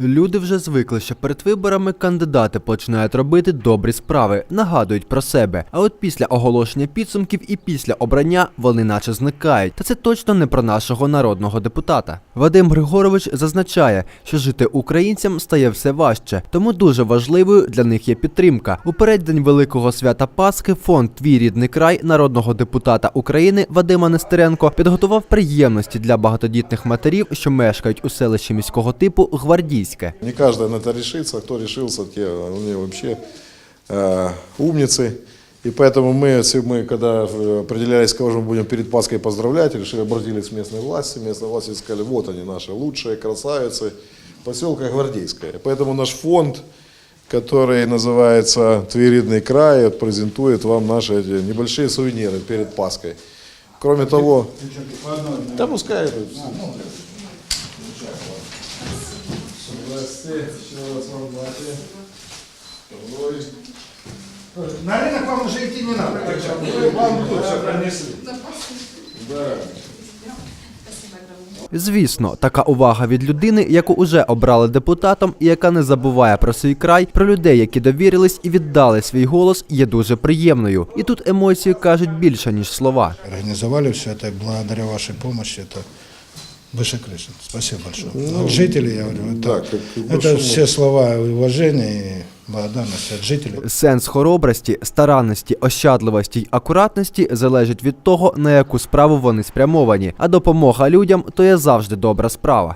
Люди вже звикли, що перед виборами кандидати починають робити добрі справи, нагадують про себе. А от після оголошення підсумків і після обрання вони наче зникають. Та це точно не про нашого народного депутата. Вадим Григорович зазначає, що жити українцям стає все важче, тому дуже важливою для них є підтримка. У переддень великого свята Пасхи фонд Твій рідний край народного депутата України Вадима Нестеренко підготував приємності для багатодітних матерів, що мешкають у селищі міського типу Гвардійське. Не каждый на это решится, кто решился, те они вообще э, умницы. И поэтому мы, если мы, когда э, определялись, кого же мы будем перед Пасхой поздравлять, решили, обратились к местной власти. Местные власти сказали, вот они, наши лучшие красавицы поселка Гвардейская. Поэтому наш фонд, который называется «Тверидный край», презентует вам наши эти небольшие сувениры перед Пасхой. Кроме того, да пускай это Здрасте, еще раз вам бачу. Второй. На рынок вам уже идти не надо. Так что мы вам тут все пронесли. Да. Звісно, така увага від людини, яку уже обрали депутатом, і яка не забуває про свій край, про людей, які довірились і віддали свій голос, є дуже приємною. І тут емоції кажуть більше ніж слова. Организовали все это благодаря вашей помощи. Это выше крыши. Спасибо большое. от жителей, я говорю, это, да, как- как это большому- все слова уважения и благодарности от жителей. Сенс хоробрості, старанності, ощадливості й акуратності залежить від того, на яку справу вони спрямовані. А допомога людям то є завжди добра справа.